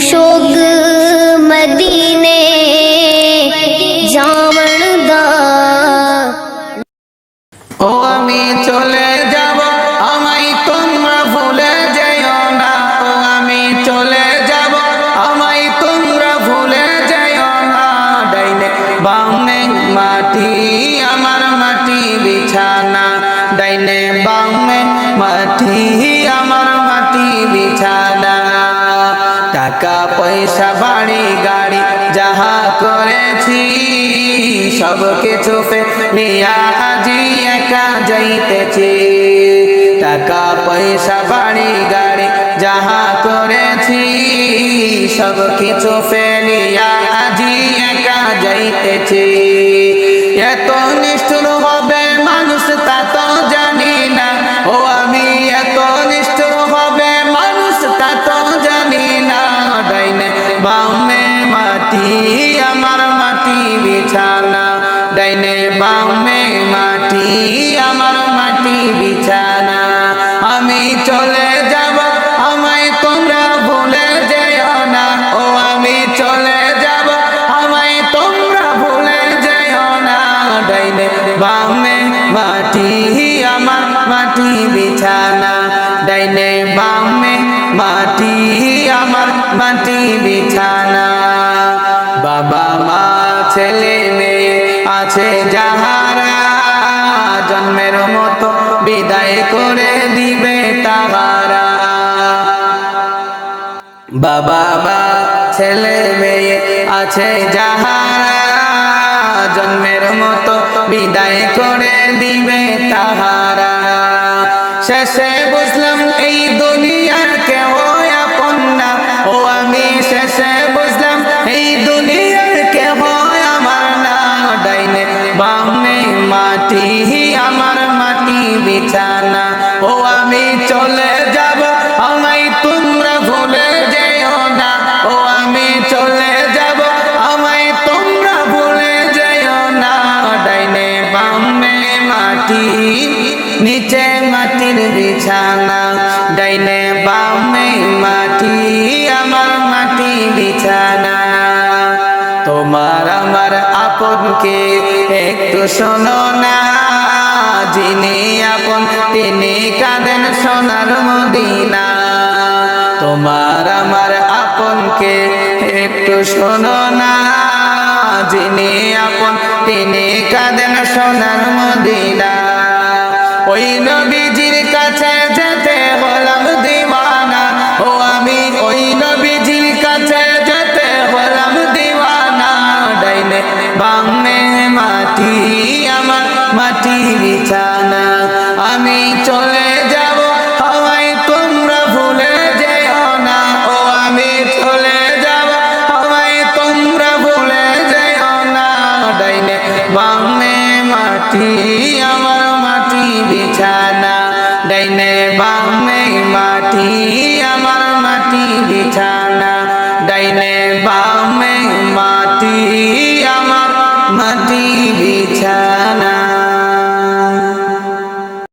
शोग मदीने जावण दा। ও আমি চলে যাব তোমরা ভুলে যেও না। ও আমি চলে যাব তোমরা ভুলে যেও না। ডাইনে বামে মাটি, আমার মাটি বিছানা। ডাইনে বামে মাটি, আমার পয়সা বাড়ি গাড়ি যাহা করেছি, সব কিছু নিয়া আজি একা যাইতেছি। টাকা, পয়সা বাড়ি গাড়ি যাহা করেছি, সব কিছু ফেলিয়া মাটি, আমার মাটি বিছানা। ডাইনে বামে মাটি, আমার মাটি বিছানা। আমি চলে যাব, আমায় তোমরা ভুলে যেও না। ও, আমি চলে যাব, আমায় তোমরা ভুলে যেও না। ডাইনে বামে মাটি, আমার মাটি বিছানা। ডাইনে বামে মাটি, আমার মাটি বিছানা। বাবা মা ছেলে মেয়ে আছে যাহারা, জন্মের মতো বিদায় করে দিবে তাহারা। বাবা মা ছেলে মেয়ে আছে যাহারা, জন্মের মতো বিদায় করে দিবে তাহারা। শেষে আমি চলে যাব। আমায় তোমরা ভুলে যেও না। ও, আমি চলে যাব। আমায় তোমরা ভুলে যেও না। ডাইনে বামে মাটি, নিচে মাটির বিছানা। ডাইনে বামে মাটি, আমার মাটি বিছানা। তোমার আমার আপনকে একটু শোনো না। যিনি আপন, তিনি কাঁদেন সোনার মদিনা। তোমার আমার আপনকে একটু শোনো না। যিনি আপন, তিনি কাঁদেন সোনার মদিনা। ওই নবীজির কাছে মাটি, আমার মাটি বিছানা, ডাইনে বামে মাটি, আমার মাটি বিছানা, ডাইনে বামে মাটি, আমার মাটি বিছানা